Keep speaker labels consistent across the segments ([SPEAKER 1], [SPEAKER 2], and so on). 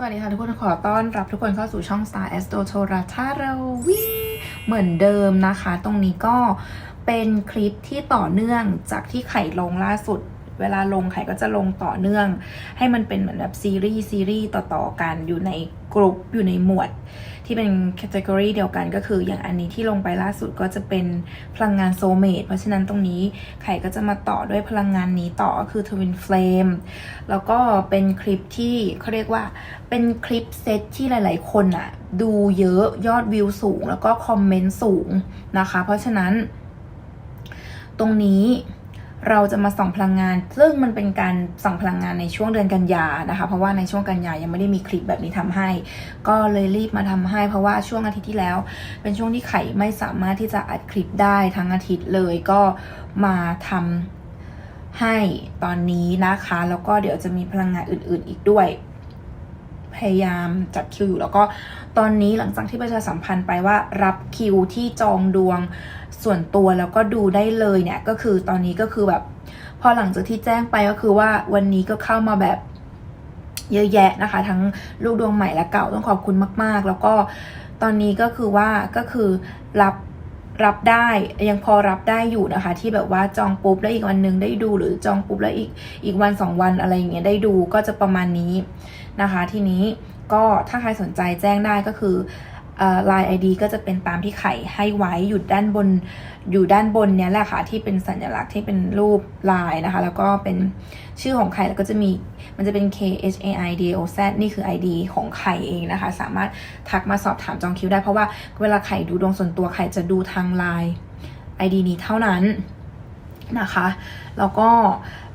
[SPEAKER 1] สวัสดีค่ะทุกคนขอต้อนรับทุกคนเข้าสู่ช่อง Star Astro t o r a t a r a วิเหมือนเดิมนะคะ ตรงนี้ก็เป็นคลิปที่ต่อเนื่องจากที่ไข่ลงล่าสุด เวลาลงไข่ก็จะลงต่อเนื่อง ให้มันเป็นเหมือนแบบซีรีส์ซีรีส์ต่อๆกันอยู่ใน กลุ่มอยู่ในหมวดที่เป็นแคตตากรีเดียวกันก็คืออย่างอันนี้ที่ลงไปล่าสุดก็จะเป็นพลังงานโซเมตเพราะฉะนั้นตรงนี้ไข่ก็จะมาต่อด้วยพลังงานนี้ต่อก็คือ Twin Flame แล้วก็เป็นคลิปที่เขาเรียกว่าเป็นคลิปเซตที่หลายๆคนอะดูเยอะยอดวิวสูง แล้วก็คอมเมนต์สูงนะคะ เพราะฉะนั้นตรงนี้ เราจะมาส่องพลังงาน ซึ่งมันเป็นการส่องพลังงานในช่วงเดือนกันยานะคะ เพราะว่าในช่วงกันยายังไม่ได้มีคลิปแบบนี้ทำให้ ก็เลยรีบมาทำให้ เพราะว่าช่วงอาทิตย์ที่แล้ว เป็นช่วงที่ไข่ไม่สามารถที่จะอัดคลิปได้ทั้งอาทิตย์เลยก็มาทำให้ตอนนี้นะคะ แล้วก็เดี๋ยวจะมีพลังงานอื่น ๆ อีกด้วย พยายามจัดคิวอยู่แล้วก็ตอนนี้หลังจากที่ประชาสัมพันธ์ไปว่ารับคิวที่จองดวง ส่วนตัวแล้วก็ดูได้เลยเนี่ยก็คือตอนนี้ก็คือแบบ พอหลังจากที่แจ้งไปก็คือว่าวันนี้ก็เข้ามาแบบเยอะแยะนะคะ ทั้งลูกดวงใหม่และเก่าต้องขอบคุณมาก ๆ แล้วก็ตอนนี้ก็คือว่าก็คือรับรับได้ยังพอรับได้อยู่นะคะ ที่แบบว่าจองปุ๊บแล้วอีกวันหนึงได้ดูหรือจองปุ๊บแล้วอีกอีกวันสองวันอะไรอย่างเงี้ยได้ดูก็จะประมาณนี้นะคะ ทีนี้ก็ถ้าใครสนใจแจ้งได้ก็คือ ลน์ไอดีก็จะเป็นตามที่ไข่ให้ไว้อยู่ด้านบนอยู่ด้านบนเนี้ยแหละค่ะที่เป็นสัญลักษณ์ที่เป็นรูปลายนะคะ แล้วก็เป็นชื่อของไข่แล้วก็จะมีมันจะเป็น K H A I D O Z นี่คือ ID ของไข่เองนะคะ สามารถทักมาสอบถามจองคิวได้เพราะว่าเวลาไข่ดูดวงส่วนตัวไข่จะดูทางไลน์ ID นี้เท่านั้นนะคะ แล้วก็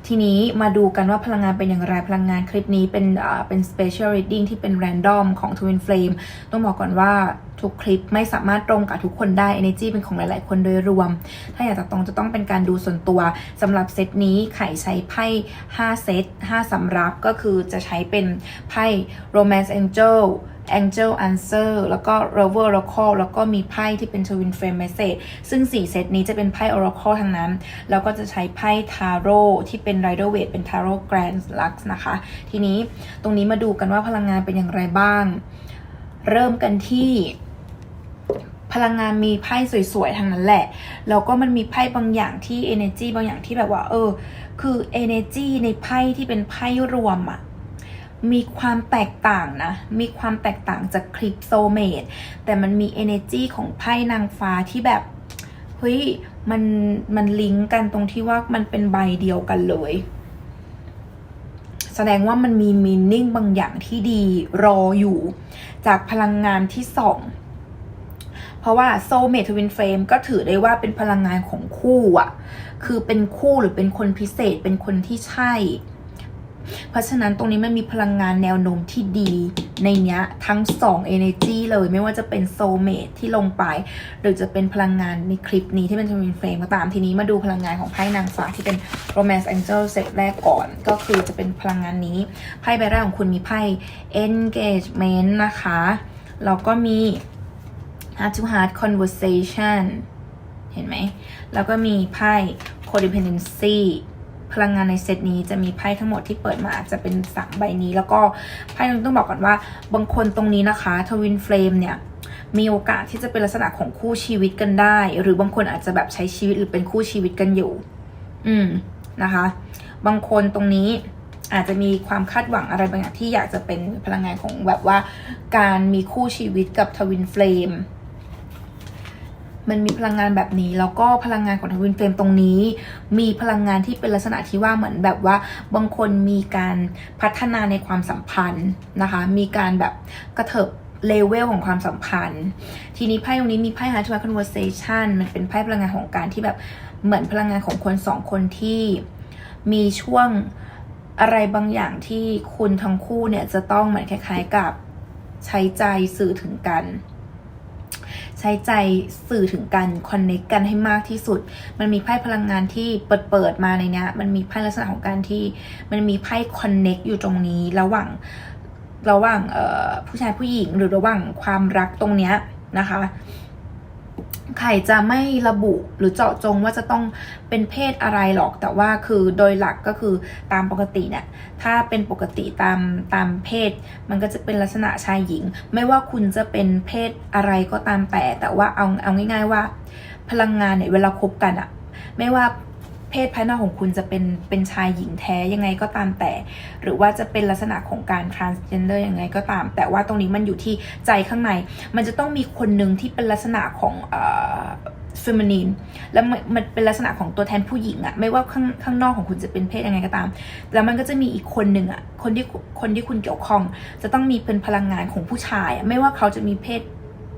[SPEAKER 1] ทีนี้มาดูกันว่าพลังงานเป็นอย่างไรพลังงานคลิปนี้เป็นอ่าเป็น special reading ที่เป็น random ของ Twin Flame ต้องบอกก่อนว่าทุกคลิปไม่สามารถตรงกับทุกคนได้ energy เป็นของหลาย ๆ คนโดยรวม ถ้าอยากจะตรงจะต้องเป็นการดูส่วนตัวสำหรับเซตนี้ไข่ใช้ไพ่ 5 เซต 5สำรับก็คือจะใช้เป็นไพ่ romance angel Angel Answer แล้วก็ Rover Oracle แล้วก็มีไพ่ที่เป็น Twin Flame Message ซึ่ง 4 เซตนี้จะเป็นไพ่ Oracle ทั้งนั้น แล้วก็จะใช้ไพ่ Tarot ที่เป็น Rider Waite เป็น Tarot Grand Lux นะคะ ทีนี้ตรงนี้มาดูกันว่าพลังงานเป็นอย่างไรบ้าง เริ่มกันที่พลังงานมีไพ่สวยๆทั้งนั้นแหละ แล้วก็มันมีไพ่บางอย่างที่ energy บางอย่างที่แบบว่า เออ คือ energy ในไพ่ที่เป็นไพ่รวมอะ มีความแตกต่างนะ มีความแตกต่างจากคลิปโซเมดแต่มันมี energy ของไพ่นางฟ้าที่แบบ เฮ้ย มัน มันลิงก์กันตรงที่ว่ามันเป็นใบเดียวกันเลย แสดงว่ามันมีมีนิ่งบางอย่างที่ดีรออยู่ จากพลังงานที่สองเพราะว่าโซเมทวินเฟรมก็ถือได้ว่าเป็นพลังงานของคู่อะคือเป็นคู่หรือเป็นคนพิเศษเป็นคนที่ใช่ เพราะฉะนั้นตรงนี้มันมีพลังงานแนวโน้มที่ดีในเนี้ยทั้ง 2 energy เลยไม่ว่าจะเป็น soulmate ที่ลงไป หรือจะเป็นพลังงานในคลิปนี้ที่เป็น twin flame ก็ตามทีนี้มาดูพลังงานของไพ่นางฟ้าที่เป็น romance angel เซตแรกก่อน ก็คือจะเป็นพลังงานนี้ไพ่ใบแรกของคุณมีไพ่ engagement นะคะแล้วก็มี heart to heart conversation เห็นไหม แล้วก็มีไพ่ codependency พลังงานในเซตนี้จะมีไพ่ทั้งหมดที่เปิดมาจะเป็นสามใบนี้ แล้วก็ไพ่นึงต้องบอกก่อนว่าบางคนตรงนี้นะคะทวินเฟลมเนี่ยมีโอกาสที่จะเป็นลักษณะของคู่ชีวิตกันได้ หรือบางคนอาจจะแบบใช้ชีวิตหรือเป็นคู่ชีวิตกันอยู่ อืมนะคะ บางคนตรงนี้อาจจะมีความคาดหวังอะไรบางอย่างที่อยากจะเป็นพลังงานของแบบว่า การมีคู่ชีวิตกับทวินเฟลม มันมีพลังงานแบบนี้ แล้วก็พลังงานของทวินเฟลมตรงนี้ มีพลังงานที่เป็นลักษณะที่ว่าเหมือนแบบว่าบางคนมีการพัฒนาในความสัมพันธ์นะคะ มีการแบบกระเถิบเลเวลของความสัมพันธ์ ทีนี้ไพ่ตรงนี้มีไพ่ Heart to Heart Conversation มันเป็นไพ่พลังงานของการที่แบบเหมือนพลังงานของคนสองคนที่มีช่วงอะไรบางอย่างที่คุณทั้งคู่เนี่ยจะต้องเหมือนคล้ายๆกับใช้ใจสื่อถึงกัน ใช้ใจสื่อถึงกันคอนเนคกกันให้มากที่สุด มันมีไพ่พลังงานที่เปิดเปิดมาในเนี้ยมันมีไพ่ลักษณะของการที่มันมีไพ่คอนเน c กอยู่ตรงนี้ระหว่างระหว่างผู้ชายผู้หญิงหรือระหว่างความรักตรงเนี้ยนะคะ ไข่จะไม่ระบุหรือเจาะจงว่าจะต้องเป็นเพศอะไรหรอก แต่ว่าคือโดยหลักก็คือตามปกติเนี่ยถ้าเป็นปกติตามตามเพศ มันก็จะเป็นลักษณะชายหญิง ไม่ว่าคุณจะเป็นเพศอะไรก็ตามแต่ แต่ว่าเอาเอาง่าย ๆว่า พลังงานเนี่ยเวลาคบกันอะไม่ว่า เพศภายนอกของคุณจะเป็นเป็นชายหญิงแท้ยังไงก็ตามแต่ หรือว่าจะเป็นลักษณะของการ transgender ยังไงก็ตาม แต่ว่าตรงนี้มันอยู่ที่ใจข้างใน มันจะต้องมีคนหนึ่งที่เป็นลักษณะของเอ่อ feminine แล้วมันมันเป็นลักษณะของตัวแทนผู้หญิงอะไม่ว่าข้างข้างนอกของคุณจะเป็นเพศยังไงก็ตาม แล้วมันก็จะมีอีกคนหนึ่งอะคนที่คนที่คุณเกี่ยวข้อง จะต้องมีเป็นพลังงานของผู้ชายอะไม่ว่าเขาจะมีเพศ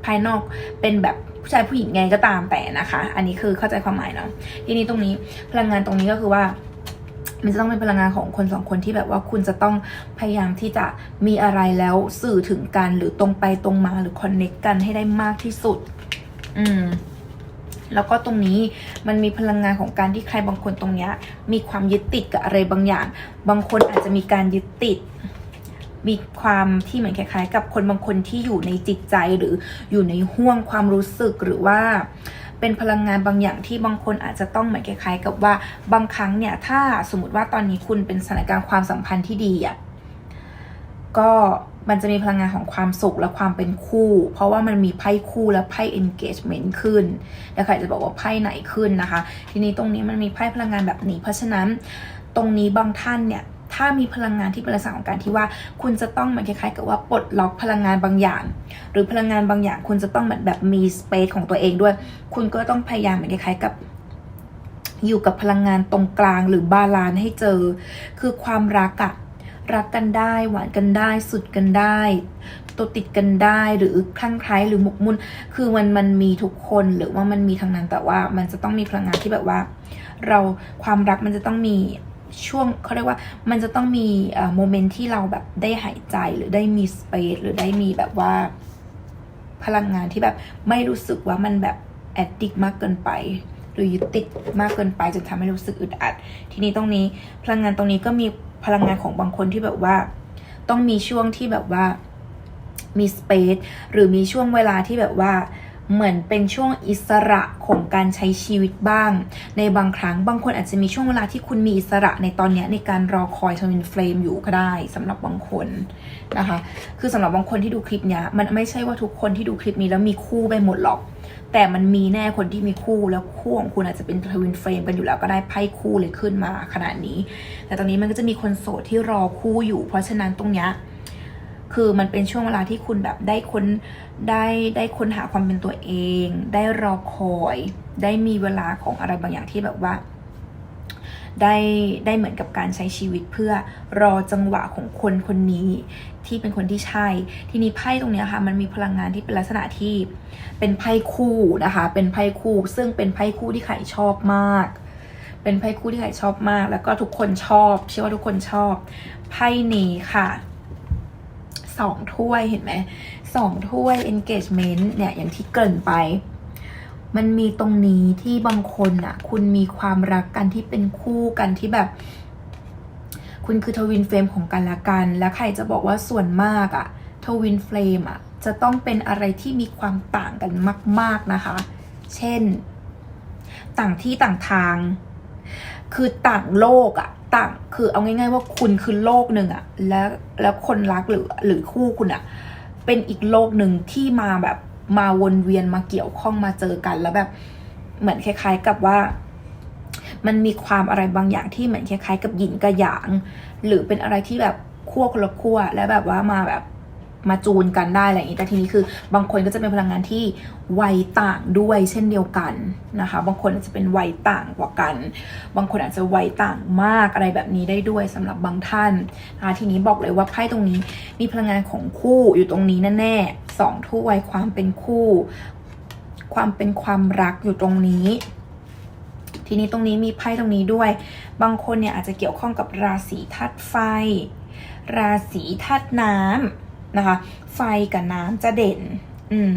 [SPEAKER 1] ภายนอกเป็นแบบ ผู้ชายผู้หญิงไงก็ตามแต่นะคะ อันนี้คือเข้าใจความหมายเนาะทีนี้ตรงนี้พลังงานตรงนี้ก็คือว่ามันจะต้องเป็นพลังงานของคนสองคนที่แบบว่าคุณจะต้องพยายามที่จะมีอะไรแล้วสื่อถึงกันหรือตรงไปตรงมาหรือคอนเน็กกันให้ได้มากที่สุด อืม แล้วก็ตรงนี้มันมีพลังงานของการที่ใครบางคนตรงเนี้ย มีความยึดติดกับอะไรบางอย่าง บางคนอาจจะมีการยึดติด มีความที่เหมือนคล้ายๆ กับคนบางคนที่อยู่ในจิตใจหรืออยู่ในห่วงความรู้สึกหรือว่าเป็นพลังงานบางอย่างที่บางคนอาจจะต้องเหมือนคล้ายๆ กับว่าบางครั้งเนี่ยถ้าสมมติว่าตอนนี้คุณเป็นสถานการณ์ความสัมพันธ์ที่ดีอะก็มันจะมีพลังงานของความสุขและความเป็นคู่ เพราะว่ามันมีไพ่คู่และไพ่ engagement ขึ้นแล้วใครจะบอกว่าไพ่ไหนขึ้นนะคะ ทีนี้ตรงนี้มันมีไพ่พลังงานแบบนี้ เพราะฉะนั้นตรงนี้บางท่านเนี่ย ถ้ามีพลังงานที่เป็นลักษณะของการที่ว่า คุณจะต้องเหมือนคล้ายๆกับว่าปลดล็อกพลังงานบางอย่าง หรือพลังงานบางอย่าง คุณจะต้องเหมือนแบบมีสเปซของตัวเองด้วย คุณก็ต้องพยายามเหมือนคล้ายๆกับอยู่กับพลังงานตรงกลางหรือบาลานซ์ให้เจอ คือความรักอะรักกันได้หวานกันได้สุดกันได้ตัวติดกันได้หรือคลั่งไคล้หรือหมกมุ่นคือมันมันมีทุกคนหรือว่ามันมีทั้งนั้นแต่ว่ามันจะต้องมีพลังงานที่แบบว่า เราความรักมันจะต้องมี ช่วงเขาเรียกว่ามันจะต้องมีโมเมนต์ที่เราแบบได้หายใจหรือได้มีสเปซหรือได้มีแบบว่าพลังงานที่แบบไม่รู้สึกว่ามันแบบแอดดิกมากเกินไป หรือยึดติดมากเกินไปจนทำให้รู้สึกอึดอัด ทีนี้ตรงนี้พลังงานตรงนี้ก็มีพลังงานของบางคนที่แบบว่า ต้องมีช่วงที่แบบว่ามีสเปซหรือมีช่วงเวลาที่แบบว่า เหมือนเป็นช่วงอิสระของการใช้ชีวิตบ้าง ในบางครั้งบางคนอาจจะมีช่วงเวลาที่คุณมีอิสระในตอนนี้ในการรอคอยทวินเฟลมอยู่ก็ได้สำหรับบางคนนะคะ คือสำหรับบางคนที่ดูคลิปเนี้ยมันไม่ใช่ว่าทุกคนที่ดูคลิปนี้แล้วมีคู่ไปหมดหรอก แต่มันมีแน่คนที่มีคู่แล้วคู่ของคุณอาจจะเป็นทวินเฟรมกันอยู่แล้วก็ได้ไพ่คู่เลยขึ้นมาขนาดนี้ แต่ตอนนี้มันก็จะมีคนโสดที่รอคู่อยู่ เพราะฉะนั้นตรงเนี้ย คือมันเป็นช่วงเวลาที่คุณแบบได้ค้นได้ได้ค้นหาความเป็นตัวเอง ได้รอคอย ได้มีเวลาของอะไรบางอย่างที่แบบว่า ได้ได้เหมือนกับการใช้ชีวิตเพื่อรอจังหวะของคนคนนี้ที่เป็นคนที่ใช่ ทีนี้ไพ่ตรงนี้ค่ะมันมีพลังงานที่เป็นลักษณะที่เป็นไพ่คู่นะคะ เป็นไพ่คู่ ซึ่งเป็นไพ่คู่ที่ไข่ชอบมากเป็นไพ่คู่ที่ไข่ชอบมาก แล้วก็ทุกคนชอบ เชื่อว่าทุกคนชอบ ไพ่นี้ค่ะ สองถ้วยเห็นไหมสองถ้วย engagement เนี่ยอย่างที่เกินไป มันมีตรงนี้ที่บางคนอะคุณมีความรักกันที่เป็นคู่กันที่แบบ คุณคือทวินเฟรมของกันและกัน และใครจะบอกว่าส่วนมากอะทวินเฟรมอะจะต้องเป็นอะไรที่มีความต่างกันมาก ๆนะคะ เช่น ต่างที่ต่างทาง คือต่างโลกอะ ต่างคือเอาง่าย ๆ ว่าคุณคือโลกหนึ่งอะแล้วแล้วคนรักหรือหรือคู่คุณอะเป็นอีกโลกหนึ่งที่มาแบบมาวนเวียนมาเกี่ยวข้องมาเจอกันแล้วแบบเหมือนคล้าย ๆ กับว่า มันมีความอะไรบางอย่างที่เหมือนคล้าย ๆ กับหยินกระหยาง หรือเป็นอะไรที่แบบขั้วคนละขั้วแล้วแบบว่ามาแบบ มาจูนกันได้อะไรอย่างนี้แต่ทีนี้คือบางคนก็จะเป็นพลังงานที่วัยต่างด้วยเช่นเดียวกันนะคะ บางคนอาจจะเป็นวัยต่างกว่ากัน บางคนอาจจะวัยต่างมากอะไรแบบนี้ได้ด้วยสำหรับบางท่านนะคะทีนี้บอกเลยว่าไพ่ตรงนี้มีพลังงานของคู่อยู่ตรงนี้แน่ๆสองถ้วยความเป็นคู่ ความเป็นความรักอยู่ตรงนี้ทีนี้ตรงนี้มีไพ่ตรงนี้ด้วย บางคนเนี่ยอาจจะเกี่ยวข้องกับราศีธาตุไฟ ราศีธาตุน้ำ นะคะ ไฟกับน้ำจะเด่น อืม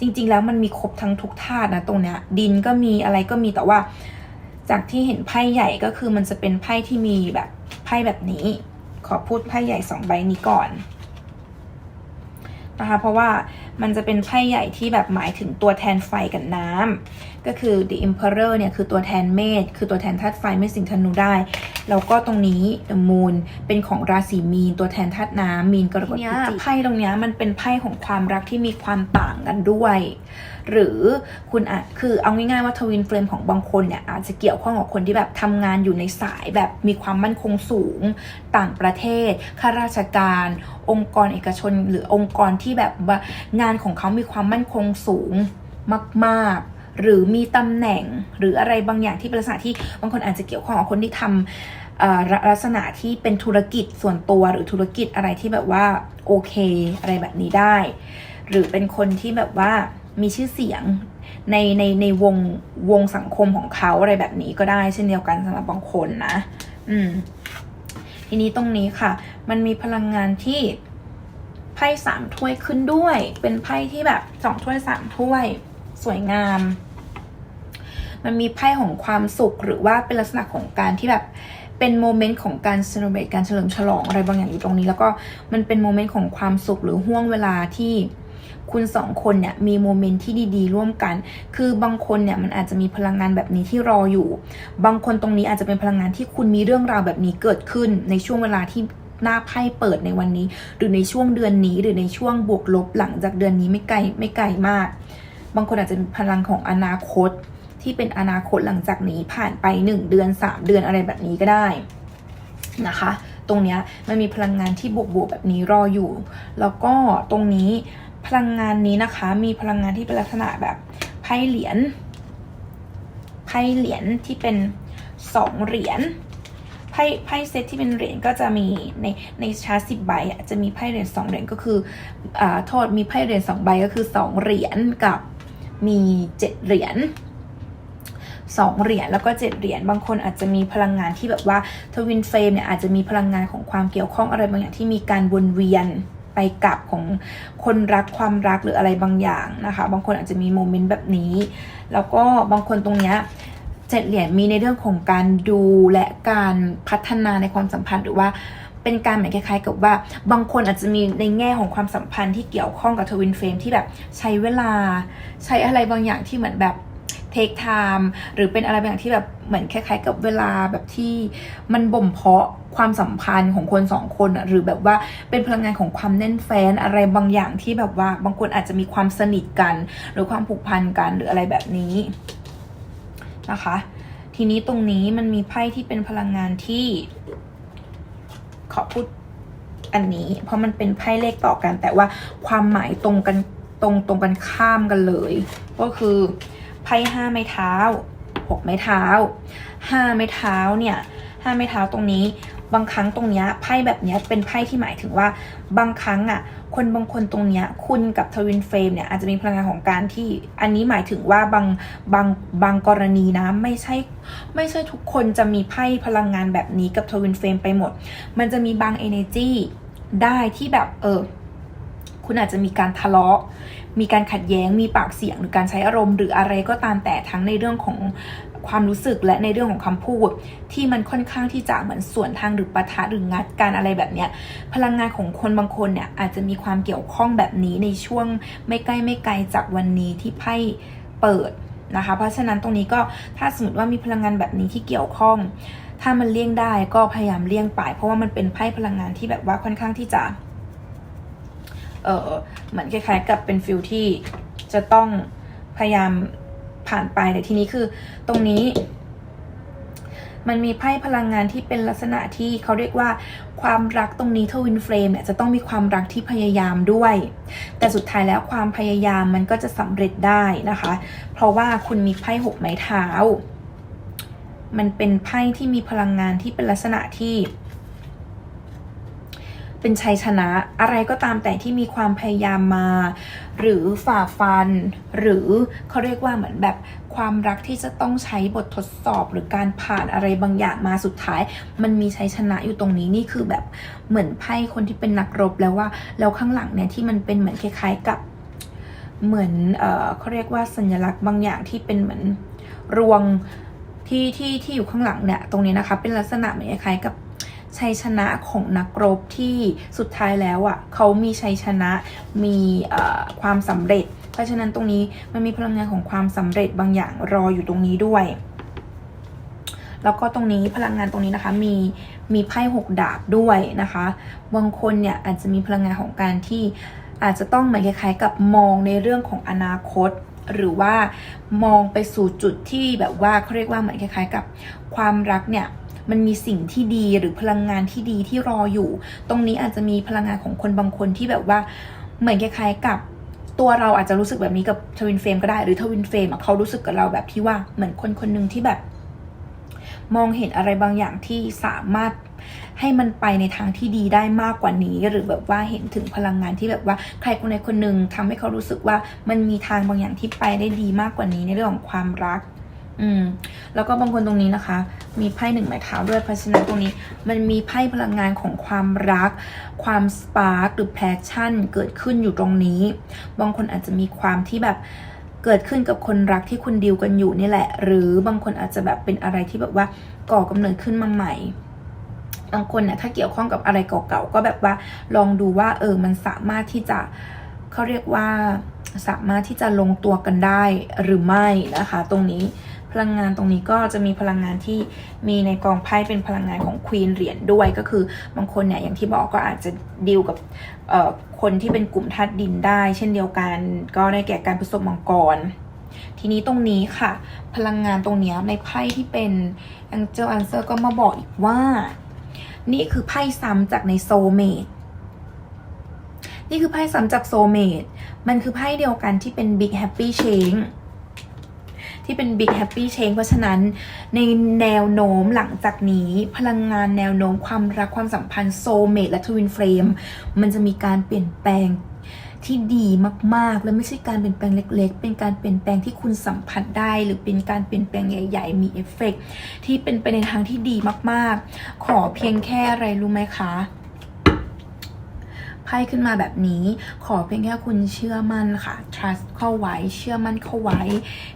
[SPEAKER 1] จริง ๆ แล้วมันมีครบทั้งทุกธาตุนะตรงเนี้ย ดินก็มีอะไรก็มีแต่ว่า จากที่เห็นไพ่ใหญ่ก็คือมันจะเป็นไพ่ที่มีแบบไพ่แบบนี้ ขอพูดไพ่ใหญ่สองใบนี้ก่อน นะคะ เพราะว่ามันจะเป็นไพ่ใหญ่ที่แบบหมายถึงตัวแทนไฟกับน้ำก็คือ the emperor เนี่ยคือตัวแทนเมษคือตัวแทนธาตุไฟเมษสิงห์ธนูได้ แล้วก็ตรงนี้ the moon เป็นของราศีมีนตัวแทนธาตุน้ำมีนกรกฎพิจิกไพ่ตรงเนี้ยมันเป็นไพ่ของความรักที่มีความต่างกันด้วย หรือคุณอาจคือเอาง่ายๆว่าทวินเฟลมของบางคนเนี่ยอาจจะเกี่ยวข้องกับคนที่แบบทำงานอยู่ในสายแบบมีความมั่นคงสูง ต่างประเทศข้าราชการ องค์กรเอกชน หรือองค์กรที่แบบว่างานของเขามีความมั่นคงสูงมากๆหรือมีตำแหน่งหรืออะไรบางอย่างที่เป็นลักษณะที่บางคนอาจจะเกี่ยวข้องกับคนที่ทำเอ่อลักษณะที่เป็นธุรกิจส่วนตัวหรือธุรกิจอะไรที่แบบว่าโอเค อะไรแบบนี้ได้ หรือเป็นคนที่แบบว่า มีชื่อเสียงในในในวงวงสังคมของเขาอะไรแบบนี้ก็ได้เช่นเดียวกันสำหรับบางคนนะ อืม ทีนี้ตรงนี้ค่ะ มันมีพลังงานที่ไพ่สามถ้วยขึ้นด้วย เป็นไพ่ที่แบบสองถ้วยสามถ้วย สวยงาม มันมีไพ่ของความสุขหรือว่าเป็นลักษณะของการที่แบบเป็นโมเมนต์ของการเซเลบรตการเฉลิมฉลองอะไรบางอย่างอยู่ตรงนี้ แล้วก็มันเป็นโมเมนต์ของความสุขหรือห่วงเวลาที่ คุณสองคนเนี่ยมีโมเมนต์ที่ดีๆ ร่วมกัน คือบางคนเนี่ยมันอาจจะมีพลังงานแบบนี้ที่รออยู่ บางคนตรงนี้อาจจะเป็นพลังงานที่คุณมีเรื่องราวแบบนี้เกิดขึ้นในช่วงเวลาที่หน้าไพ่เปิดในวันนี้ หรือในช่วงเดือนนี้ หรือในช่วงบวกลบหลังจากเดือนนี้ไม่ไกลไม่ไกลมาก บางคนอาจจะมีพลังของอนาคต ที่เป็นอนาคตหลังจากนี้ผ่านไป 1 เดือน 3 เดือนอะไรแบบนี้ก็ได้นะคะ ตรงนี้มันมีพลังงานที่บวกๆแบบนี้รออยู่ แล้วก็ตรงนี้ พลังงานนี้นะคะ มีพลังงานที่เป็นลักษณะแบบไพ่เหรียญไพ่เหรียญที่เป็นสองเหรียญไพ่ไพ่เซตที่เป็นเหรียญก็จะมีในในชาร์ตสิบใบอะจะมีไพ่เหรียญสองเหรียญก็คืออ่าโทษมีไพ่เหรียญสองใบก็คือสองเหรียญกับมีเจ็ดเหรียญสองเหรียญแล้วก็เจ็ดเหรียญบางคนอาจจะมีพลังงานที่แบบว่าทวินเฟรมเนี่ยอาจจะมีพลังงานของความเกี่ยวข้องอะไรบางอย่างที่มีการวนเวียน กลับของคนรักความรักหรืออะไรบางอย่างนะคะ บางคนอาจจะมีโมเมนต์แบบนี้ แล้วก็บางคนตรงเนี้ยเจ็ดเหรียญมีในเรื่องของการดูและการพัฒนาในความสัมพันธ์หรือว่าเป็นการเหมือนคล้ายๆกับว่า บางคนอาจจะมีในแง่ของความสัมพันธ์ที่เกี่ยวข้องกับทวินเฟรมที่แบบใช้เวลาใช้อะไรบางอย่างที่เหมือนแบบ เทคไทม์หรือเป็นอะไรบางอย่างที่แบบเหมือนคล้ายๆ กับเวลาแบบที่มันบ่มเพาะความสัมพันธ์ของคนสองคนอะหรือแบบว่าเป็นพลังงานของความแน่นแฟ้นอะไรบางอย่างที่แบบว่าบางคนอาจจะมีความสนิทกัน หรือความผูกพันกันหรืออะไรแบบนี้นะคะ ทีนี้ตรงนี้มันมีไพ่ที่เป็นพลังงานที่ ขอพูดอันนี้ เพราะมันเป็นไพ่เลขต่อกัน แต่ว่าความหมายตรงกันตรงตรงกันข้ามกันเลย ก็คือ ไพ่ห้าไม้เท้าหกไม้เท้าห้าไม้เท้าเนี่ยห้าไม้เท้าตรงนี้ บางครั้งตรงเนี้ยไพ่แบบเนี้ยเป็นไพ่ที่หมายถึงว่าบางครั้งอะคนบางคนตรงเนี้ยคุณกับทวินเฟรมเนี่ยอาจจะมีพลังงานของการที่อันนี้หมายถึงว่าบางบางบางกรณีนะไม่ใช่ไม่ใช่ทุกคนจะมีไพ่พลังงานแบบนี้กับทวินเฟรมไปหมด มันจะมีบาง energy ได้ที่แบบเออ คุณอาจจะมีการทะเลาะ มีการขัดแย้ง มีปากเสียงหรือการใช้อารมณ์ หรืออะไรก็ตามแต่ทั้งในเรื่องของความรู้สึกและในเรื่องของคำพูด ที่มันค่อนข้างที่จะเหมือนส่วนทางหรือปะทะหรืองัดการอะไรแบบเนี้ยพลังงานของคนบางคนเนี่ยอาจจะมีความเกี่ยวข้องแบบนี้ในช่วงไม่ใกล้ไม่ไกลจากวันนี้ที่ไพ่เปิดนะคะ เพราะฉะนั้นตรงนี้ก็ถ้าสมมติว่ามีพลังงานแบบนี้ที่เกี่ยวข้อง ถ้ามันเลี่ยงได้ก็พยายามเลี่ยงไป เพราะว่ามันเป็นไพ่พลังงานที่แบบว่าค่อนข้างที่จะ เออเหมือนคล้ายๆ กับเป็นฟิลที่จะต้องพยายามผ่านไปแต่ทีนี้คือตรงนี้มันมีไพ่พลังงานที่เป็นลักษณะที่เขาเรียกว่าความรักตรงนี้ทวินเฟรมเนี่ยจะต้องมีความรักที่พยายามด้วย แต่สุดท้ายแล้วความพยายามมันก็จะสำเร็จได้นะคะ เพราะว่าคุณมีไพ่หกไม้เท้า มันเป็นไพ่ที่มีพลังงานที่เป็นลักษณะที่ เป็นชัยชนะ อะไรก็ตามแต่ที่มีความพยายามมา หรือฝ่าฟัน หรือเขาเรียกว่าเหมือนแบบความรักที่จะต้องใช้บททดสอบหรือการผ่านอะไรบางอย่างมาสุดท้าย มันมีชัยชนะอยู่ตรงนี้นี่คือแบบเหมือนไพ่คนที่เป็นนักรบแล้วว่าแล้วข้างหลังเนี่ยที่มันเป็นเหมือนคล้ายๆกับเหมือนเออเขาเรียกว่าสัญลักษณ์บางอย่างที่เป็นเหมือนรวงที่ที่ที่อยู่ข้างหลังเนี่ยตรงนี้นะคะ เป็นลักษณะเหมือนคล้ายๆกับ ชัยชนะของนักรบที่สุดท้ายแล้วอะ่ะเขามีชัยชนะมีความสำเร็จ เพราะฉะนั้นตรงนี้มันมีพลังงานของความสำเร็จบางอย่างรออยู่ตรงนี้ด้วย แล้วก็ตรงนี้พลังงานตรงนี้นะคะมีมีไพ่หกดาบด้วยนะคะ บางคนเนี่ยอาจจะมีพลังงานของการที่อาจจะต้องเหมือนคล้ายๆ กับมองในเรื่องของอนาคต หรือว่ามองไปสู่จุดที่แบบว่าเขาเรียกว่าเหมือนคล้าย ๆ กับความรักเนี่ย มันมีสิ่งที่ดีหรือพลังงานที่ดีที่รออยู่ ตรงนี้อาจจะมีพลังงานของคนบางคนที่แบบว่าเหมือนคล้ายๆกับตัวเราอาจจะรู้สึกแบบนี้กับทวินเฟรมก็ได้หรือทวินเฟรมเขารู้สึกกับเราแบบที่ว่าเหมือนคนคนหนึ่งที่แบบ มองเห็นอะไรบางอย่างที่สามารถให้มันไปในทางที่ดีได้มากกว่านี้ หรือแบบว่าเห็นถึงพลังงานที่แบบว่าใครคนใดคนหนึ่งทำให้เขารู้สึกว่ามันมีทางบางอย่างที่ไปได้ดีมากกว่านี้ในเรื่องของความรัก อืม แล้วก็บางคนตรงนี้นะคะ มีไพ่หนึ่งไม้เท้าด้วย เพราะฉะนั้นตรงนี้มันมีไพ่พลังงานของความรัก ความสปาร์กหรือแพชชั่นเกิดขึ้นอยู่ตรงนี้ บางคนอาจจะมีความที่แบบเกิดขึ้นกับคนรักที่คุณดีลกันอยู่นี่แหละ หรือบางคนอาจจะแบบเป็นอะไรที่แบบว่าก่อกำเนิดขึ้นมาใหม่บางคนเนี่ยถ้าเกี่ยวข้องกับอะไรเก่าๆก็แบบว่าลองดูว่าเออมันสามารถที่จะเขาเรียกว่าสามารถที่จะลงตัวกันได้หรือไม่นะคะ ตรงนี้ พลังงานตรงนี้ก็จะมีพลังงานที่มีในกองไพ่เป็นพลังงานของควีนเหรียญด้วยก็คือบางคนเนี่ยอย่างที่บอกก็อาจจะดีลกับคนที่เป็นกลุ่มธาตุดินได้ เช่นเดียวกัน ก็ได้แก่การผสมมังกร ทีนี้ตรงนี้ค่ะ พลังงานตรงนี้ในไพ่ที่เป็น Angel Answer ก็มาบอกอีกว่า นี่คือไพ่ซ้ำจากในโซเมดนี่คือไพ่ซ้ำจากโซเมดมันคือไพ่เดียวกันที่เป็น Big Happy Change ที่เป็น Big Happy Change เพราะฉะนั้นในแนวโน้มหลังจากนี้พลังงานแนวโน้มความรักความสัมพันธ์โซเมดและทวินเฟรมมันจะมีการเปลี่ยนแปลงที่ดีมากๆ และไม่ใช่การเปลี่ยนแปลงเล็ก ๆ เป็นการเปลี่ยนแปลงที่คุณสัมผัสได้ หรือเป็นการเปลี่ยนแปลงใหญ่ ๆ มีเอฟเฟกต์ที่เป็นไปในทางที่ดีมากๆ ขอเพียงแค่อะไรรู้ไหมคะ ไพ่ขึ้นมาแบบนี้ ขอเพียงแค่คุณเชื่อมั่นค่ะ trust เข้าไว้ เชื่อมั่นเข้าไว้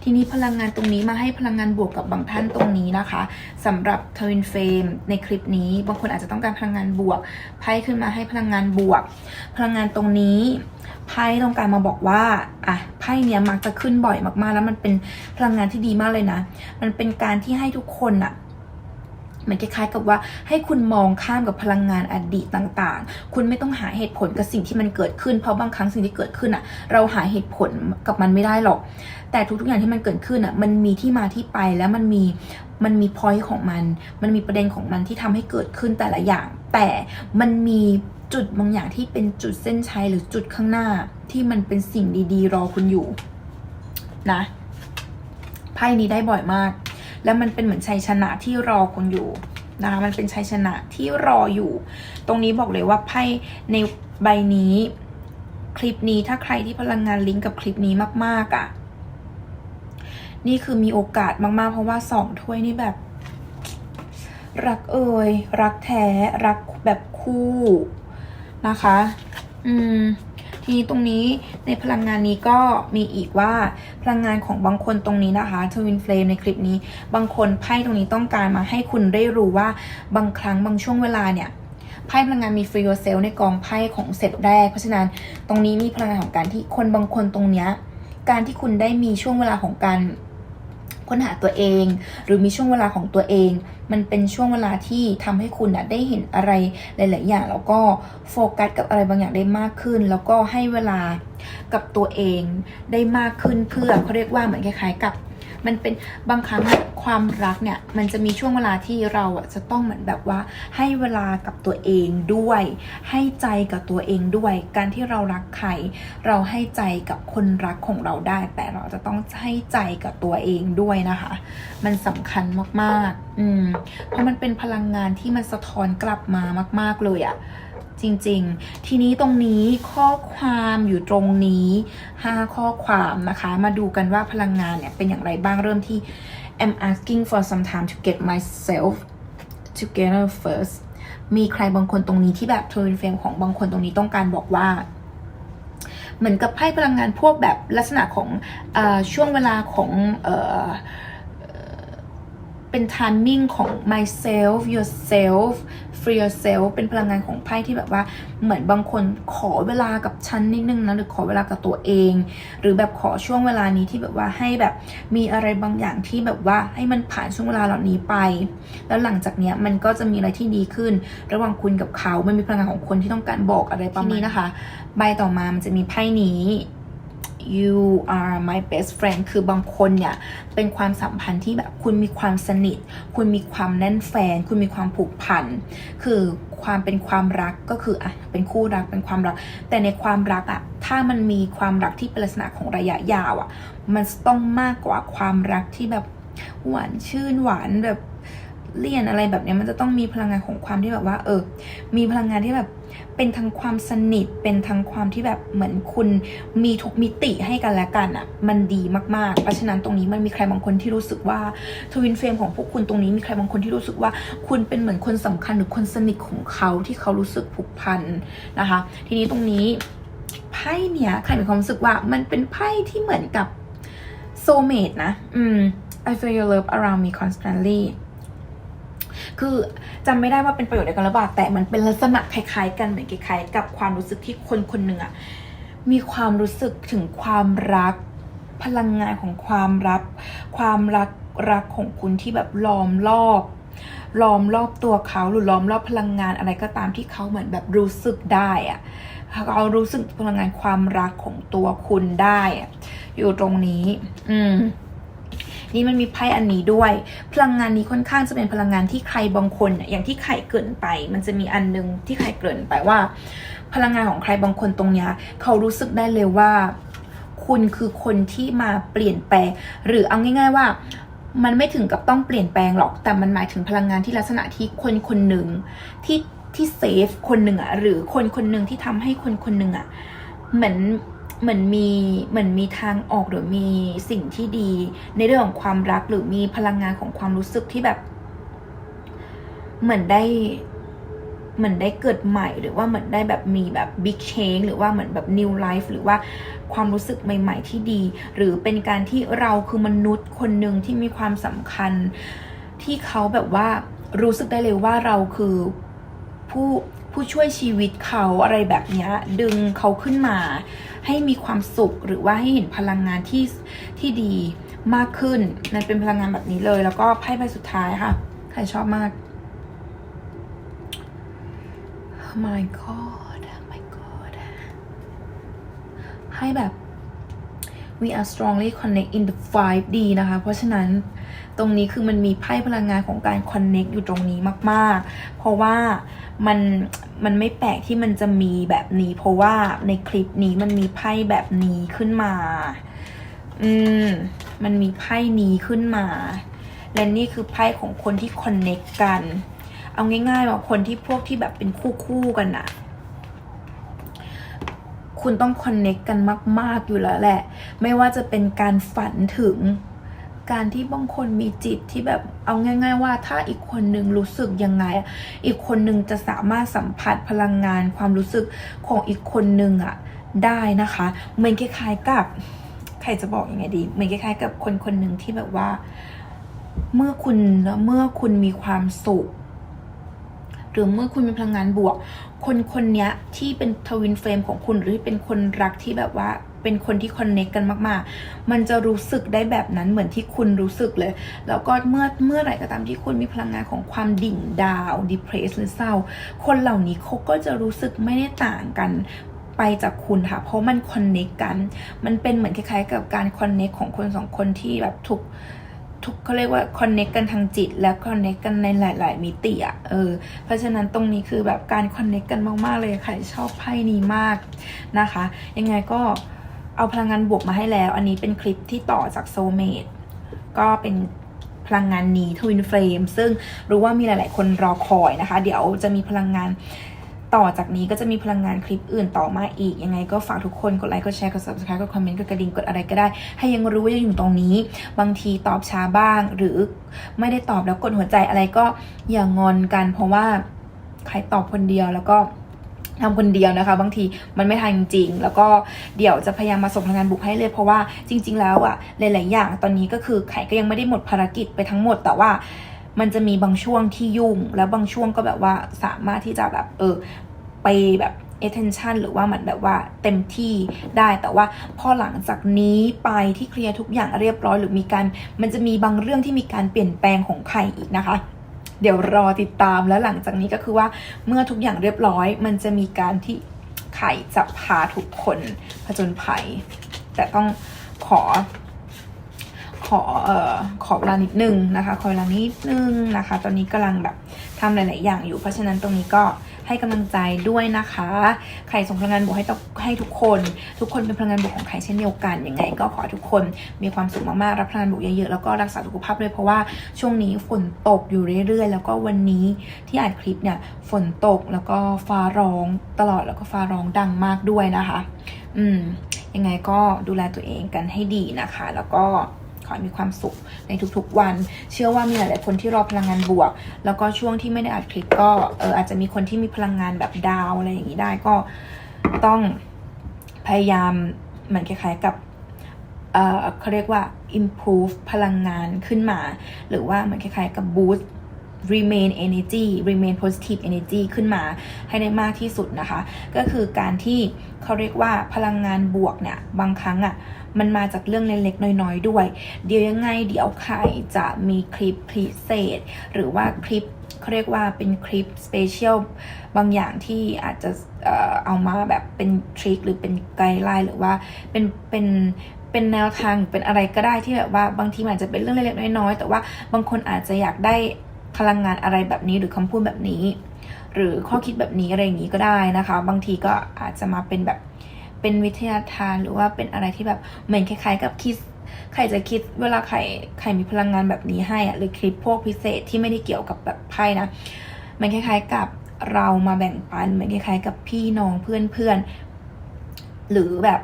[SPEAKER 1] ทีนี้พลังงานตรงนี้มาให้พลังงานบวกกับบางท่านตรงนี้นะคะสำหรับทวินเฟมในคลิปนี้ บางคนอาจจะต้องการพลังงานบวก ไพ่ขึ้นมาให้พลังงานบวก พลังงานตรงนี้ไพ่ต้องการมาบอกว่าอะไพ่เนี้ยมักจะขึ้นบ่อยมากๆ แล้วมันเป็นพลังงานที่ดีมากเลยนะ มันเป็นการที่ให้ทุกคนอะ มือนคล้ายๆกับว่าให้คุณมองข้ามกับพลังงานอดีตต่างๆ คุณไม่ต้องหาเหตุผลกับสิ่งที่มันเกิดขึ้น เพราะบางครั้งสิ่งที่เกิดขึ้นอะเราหาเหตุผลกับมันไม่ได้หรอก แต่ทุกๆอย่างที่มันเกิดขึ้นอะมันมีที่มาที่ไปแล้วมันมี มันมีพอยต์ของมัน มันมีประเด็นของมันที่ทำให้เกิดขึ้นแต่ละอย่าง แต่มันมีจุดบางอย่างที่เป็นจุดเส้นชัยหรือจุดข้างหน้าที่มันเป็นสิ่งดี ๆ รอคุณอยู่นะไพ่นี้ได้บ่อยมาก แล้วมันเป็นเหมือนชัยชนะที่รอคุณอยู่นะคะมันเป็นชัยชนะที่รออยู่ ตรงนี้บอกเลยว่าไพ่ในใบนี้ คลิปนี้ถ้าใครที่พลังงานลิงก์กับคลิปนี้มากๆอะ่ะ นี่คือมีโอกาสมากๆ เพราะว่าสองถ้วยนี่แบบ รักเอ่ยรักแท้ รักแบบคู่นะคะ อืม ทีนี้ตรงนี้ในพลังงานนี้ก็มีอีกว่าพลังงานของบางคนตรงนี้นะคะทวินเฟลมในคลิปนี้ บางคนไพ่ตรงนี้ต้องการมาให้คุณได้รู้ว่าบางครั้งบางช่วงเวลาเนี่ยไพ่พลังงานมีฟรีโอเซลในกองไพ่ของเซตแรก เพราะฉะนั้นตรงนี้มีพลังงานของการที่คนบางคนตรงเนี้ยการที่คุณได้มีช่วงเวลาของการ ค้นหาตัวเอง หรือมีช่วงเวลาของตัวเอง มันเป็นช่วงเวลาที่ทำให้คุณนะได้เห็นอะไรหลาย ๆ อย่าง แล้วก็โฟกัสกับอะไรบางอย่างได้มากขึ้น แล้วก็ให้เวลากับตัวเองได้มากขึ้นเพื่อเขาเรียกว่าเหมือนคล้าย ๆ กับ มันเป็นบางครั้งความรักเนี่ย มันจะมีช่วงเวลาที่เราอะจะต้องเหมือนแบบว่า ให้เวลากับตัวเองด้วย ให้ใจกับตัวเองด้วย การที่เรารักใครเราให้ใจกับคนรักของเราได้ แต่เราจะต้องให้ใจกับตัวเองด้วยนะคะ มันสำคัญมากๆ อืม เพราะมันเป็นพลังงานที่มันสะท้อนกลับมามาก ๆเลยอะ จริงๆ ทีนี้ตรงนี้ข้อความอยู่ตรงนี้ 5 ข้อความนะคะ มาดูกันว่าพลังงานเนี่ยเป็นอย่างไรบ้างเริ่มที่ I'm asking for some time to get myself together first มีใครบางคนตรงนี้ที่แบบทวินเฟรมของบางคนตรงนี้ต้องการบอกว่า เหมือนกับไพ่พลังงานพวกแบบลักษณะของอช่วงเวลาของเออเป็น timing ของ myself yourself free yourself เป็นพลังงานของไพ่ที่แบบว่าเหมือนบางคนขอเวลากับฉันนิดนึงนะหรือขอเวลากับตัวเอง หรือแบบขอช่วงเวลานี้ที่แบบว่าให้แบบมีอะไรบางอย่างที่แบบว่าให้มันผ่านช่วงเวลาเหล่านี้ไป แล้วหลังจากเนี้ยมันก็จะมีอะไรที่ดีขึ้น ระหว่างคุณกับเขา มันมีพลังงานของคนที่ต้องการบอกอะไรประมาณนี้นะคะ ใบต่อมามันจะมีไพ่นี้ you are my best friend คือบางคนเนี่ยเป็นความสัมพันธ์ที่แบบคุณมีความสนิท คุณมีความแน่นแฟน คุณมีความผูกพัน คือความเป็นความรักก็คืออะเป็นคู่รักเป็นความรัก แต่ในความรักอะถ้ามันมีความรักที่เป็นลักษณะของระยะยาวอะมันต้องมากกว่าความรักที่แบบหวานชื่นหวานแบบเลี่ยนอะไรแบบนี้มันจะต้องมีพลังงานของความที่แบบว่า เออ มีพลังงานที่แบบ เป็นทั้งความสนิท เป็นทั้งความที่แบบเหมือนคุณมีทุกมิติให้กันและกันอะ่ะ มันดีมากๆ เพราะฉะนั้นตรงนี้มันมีใครบางคนที่รู้สึกว่าทวินเฟรมของพวกคุณตรงนี้มีใครบางคนที่รู้สึกว่า คุณเป็นเหมือนคนสำคัญหรือคนสนิทของเขาที่เขารู้สึกผูกพันนะคะ ทีนี้ตรงนี้ไพ่เนี่ยใครมีความรู้สึกว่ามันเป็นไพ่ที่เหมือนกับโซเมตนะ อืม I feel your love around me constantly คือจำไม่ได้ว่าเป็นประโยชน์เดียวกันหรือเปล่าแต่มันเป็นลักษณะคล้ายๆ กันเหมือนคล้ายๆ กับความรู้สึกที่คนคนหนึ่งอะมีความรู้สึกถึงความรัก พลังงานของความรัก ความรักรักของคุณที่แบบล้อมรอบล้อมรอบตัวเขาหรือล้อมรอบพลังงานอะไรก็ตามที่เขาเหมือนแบบรู้สึกได้อะเขารู้สึกพลังงานความรักของตัวคุณได้อะอยู่ตรงนี้ อืม นี่มันมีไพ่อันนี้ด้วย พลังงานนี้ค่อนข้างจะเป็นพลังงานที่ใครบางคนอย่างที่ไข่เกินไป มันจะมีอันนึงที่ไข่เกินไปว่า พลังงานของใครบางคนตรงเนี้ยเขารู้สึกได้เลยว่า คุณคือคนที่มาเปลี่ยนแปลง หรือเอาง่าย ๆว่ามันไม่ถึงกับต้องเปลี่ยนแปลงหรอก แต่มันหมายถึงพลังงานที่ลักษณะที่คนคนหนึ่งที่ที่เซฟคนหนึ่งอะหรือคนคนหนึ่งที่ทำให้คนคนหนึ่งอะเหมือน เหมือนมีเหมือนมีทางออกหรือมีสิ่งที่ดี ในเรื่องของความรักหรือมีพลังงานของความรู้สึกที่แบบ เหมือนได้เหมือนได้เกิดใหม่หรือว่าเหมือนได้แบบมีแบบ big change หรือว่าเหมือนแบบ new life หรือว่าความรู้สึกใหม่ ๆ ที่ดี หรือเป็นการที่เราคือมนุษย์คนหนึ่งที่มีความสำคัญ ที่เขาแบบว่ารู้สึกได้เลยว่าเราคือผู้ผู้ช่วยชีวิตเขาอะไรแบบนี้ดึงเขาขึ้นมา ให้มีความสุขหรือว่าให้เห็นพลังงานที่ที่ดีมากขึ้นนั่นเป็นพลังงานแบบนี้เลย แล้วก็ไพ่ใบสุดท้ายค่ะ ใครชอบมาก Oh my god Oh my god ให้แบบ we are strongly connect in the 5D นะคะ เพราะฉะนั้นตรงนี้คือมันมีไพ่พลังงานของการ connect อยู่ตรงนี้มาก ๆ เพราะว่ามัน มันไม่แปลกที่มันจะมีแบบนี้ เพราะว่าในคลิปนี้มันมีไพ่แบบนี้ขึ้นมา อืม มันมีไพ่นี้ขึ้นมา และนี่คือไพ่ของคนที่ connect กัน เอาง่ายๆว่าคนที่พวกที่แบบเป็นคู่คู่ๆกันอะคุณต้องคอนเน็กกันมาก ๆอยู่แล้วแหละ ไม่ว่าจะเป็นการฝันถึง การที่บางคนมีจิตที่แบบเอาง่าย ๆ ว่าถ้าอีกคนนึงรู้สึกยังไง อีกคนนึงจะสามารถสัมผัสพลังงานความรู้สึกของอีกคนนึงอะได้นะคะเหมือนคล้ายๆกับ ใครจะบอกยังไงดีเหมือนคล้ายๆ กับคนคนหนึ่งที่แบบว่า เมื่อคุณเมื่อคุณมีความสุขหรือเมื่อคุณมีพลังงานบวก คนคนนี้ที่เป็นทวินเฟรมของคุณหรือเป็นคนรักที่แบบว่า เป็นคนที่คอนเน c กกันมากๆ มันจะรู้สึกได้แบบนั้นเหมือนที่คุณรู้สึกเลย แล้วก็เมื่อเมื่อไหร่ก็ตามที่คุณมีพลังงานของความดิ่งดาว depress หรือเศร้า คนเหล่านี้เขาก็จะรู้สึกไม่ได้ต่างกันไปจากคุณค่ะ เพราะมันคอนเน c กกัน มันเป็นเหมือนคล้ายๆ กับการคอนเน c กของคนสองคนที่แบบถูกทุกเขาเรียกว่าคอนเน็กกันทางจิต และคอนเน็กกันในหลาย ๆ มิติอะเออเพราะฉะนั้นตรงนี้คือแบบการคอนเน็กกันมาก ๆ เลยใครชอบไพ่นี้มากนะคะ ยังไงก็ เอาพลังงานบวกมาให้แล้ว อันนี้เป็นคลิปที่ต่อจากโซเมดก็เป็นพลังงานนี้ทวินเฟรมซึ่งรู้ว่ามีหลาย ๆ คนรอคอยนะคะ เดี๋ยวจะมีพลังงานต่อจากนี้ก็จะมีพลังงานคลิปอื่นต่อมาอีก ยังไงก็ฝากทุกคนกดไลค์กดแชร์กด subscribe กดคอมเมนต์กดกระดิ่งกดอะไรก็ได้ ให้ยังรู้ว่ายังอยู่ตรงนี้ บางทีตอบช้าบ้าง หรือไม่ได้ตอบแล้วกดหัวใจอะไรก็อย่างอนกัน เพราะว่าใครตอบคนเดียวแล้วก็ ทำคนเดียวนะคะ บางทีมันไม่ทันจริงๆแล้วก็เดี๋ยวจะพยายามมาส่งพลังงานบุกให้เลย เพราะว่าจริง ๆ แล้วอะหลาย ๆ อย่างตอนนี้ก็คือไข่ก็ยังไม่ได้หมดภารกิจไปทั้งหมดแต่ว่ามันจะมีบางช่วงที่ยุ่ง แล้วบางช่วงก็แบบว่าสามารถที่จะแบบเออไปแบบ attention หรือว่ามือนแบบว่าเต็มที่ได้แต่ว่าพอหลังจากนี้ไปที่เคลียร์ทุกอย่างเรียบร้อย หรือมีการมันจะมีบางเรื่องที่มีการเปลี่ยนแปลงของใครอีกนะคะ เดี๋ยวรอติดตามแล้วหลังจากนี้ก็คือว่าเมื่อทุกอย่างเรียบร้อย มันจะมีการที่ไข่จะพาทุกคนผจญภัย แต่ต้องขอ ขอเอ่อขอเวลานิดนึงนะคะ ขอเวลานิดนึงนะคะ ตอนนี้กำลังแบบทำหลาย ๆ อย่างอยู่ เพราะฉะนั้นตรงนี้ก็ ให้กำลังใจด้วยนะคะใครส่งพลังงานบวกให้ให้ทุกคน ทุกคนเป็นพลังงานบวกของใครเช่นเดียวกันยังไง ก็ขอทุกคนมีความสุขมากๆรับพลังงานบวกเยอะๆแล้วก็รักษาสุขภาพด้วยเพราะว่าช่วงนี้ฝนตกอยู่เรื่อยๆ แล้วก็วันนี้ที่อัดคลิปเนี่ยฝนตกแล้วก็ฟ้าร้องตลอดแล้วก็ฟ้าร้องดังมากด้วยนะคะ อืมยังไงก็ดูแลตัวเองกันให้ดีนะคะ แล้วก็ ขอให้มีความสุขในทุกๆวัน เชื่อว่ามีหลายๆคนที่รอพลังงานบวก แล้วก็ช่วงที่ไม่ได้อัดคลิปก็เอออาจจะมีคนที่มีพลังงานแบบดาวอะไรอย่างนี้ได้ก็ต้องพยายามเหมือนคล้ายๆกับเออเขาเรียกว่า improve พลังงานขึ้นมา หรือว่าเหมือนคล้ายๆกับ boost remain energy remain positive energy ขึ้นมาให้ได้มากที่สุดนะคะ ก็คือการที่เขาเรียกว่าพลังงานบวกเนี่ย บางครั้งอะ่ะมันมาจากเรื่องเล็กๆน้อยๆด้วย เดี๋ยวยังไงเดี๋ยวใครจะมีคลิปพิเศษ หรือว่าคลิปเขาเรียกว่าเป็นคลิปสเปเชียลบางอย่างที่อาจจะเอามาแบบเป็นทริคหรือเป็นไกด์ไลน์หรือว่าเป็นเป็นเป็นแนวทางเป็นอะไรก็ได้ที่แบบว่าบางทีมันอาจจะเป็นเรื่องเล็กๆน้อยๆแต่ว่าบางคนอาจจะอยากได้ พลังงานอะไรแบบนี้หรือคำพูดแบบนี้ หรือข้อคิดแบบนี้อะไรอย่างนี้ก็ได้นะคะ บางทีก็อาจจะมาเป็นแบบเป็นวิทยาทานหรือว่าเป็นอะไรที่แบบเหมือนคล้ายๆ กับคิดใครจะคิดเวลาใครใครมีพลังงานแบบนี้ให้อะหรือคลิปพวกพิเศษที่ไม่ได้เกี่ยวกับแบบไพ่นะมันคล้าย ๆกับเรามาแบ่งปันเหมือนคล้ายๆกับพี่น้องเพื่อนๆ หรือแบบ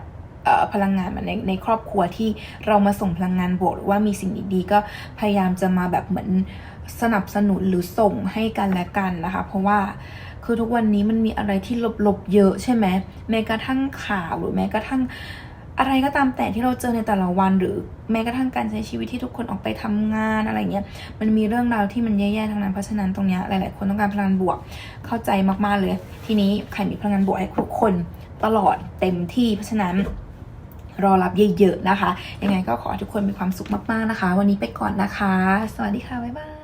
[SPEAKER 1] พลังงานในในครอบครัวที่เรามาส่งพลังงานบวกหรือว่ามีสิ่งดีๆก็พยายามจะมาแบบเหมือน สนับสนุนหรือส่งให้กันและกันนะคะ เพราะว่าคือทุกวันนี้มันมีอะไรที่หลบๆเยอะใช่ไหมแม้กระทั่งข่าวหรือแม้กระทั่งอะไรก็ตามแต่ที่เราเจอในแต่ละวันหรือแม้กระทั่งการใช้ชีวิตที่ทุกคนออกไปทำงานอะไรเงี้ยมันมีเรื่องราวที่มันแย่ๆทั้งนั้นเพราะฉะนั้นตรงเนี้ยหลายๆคนต้องการพลังงานบวกเข้าใจมากๆเลย ทีนี้ใครมีพลังงานบวกให้ทุกคนตลอดเต็มที่เพราะฉะนั้นรอรับเยอะๆนะคะ ยังไงก็ขอทุกคนมีความสุขมากๆนะคะ วันนี้ไปก่อนนะคะ สวัสดีค่ะ บ๊ายบาย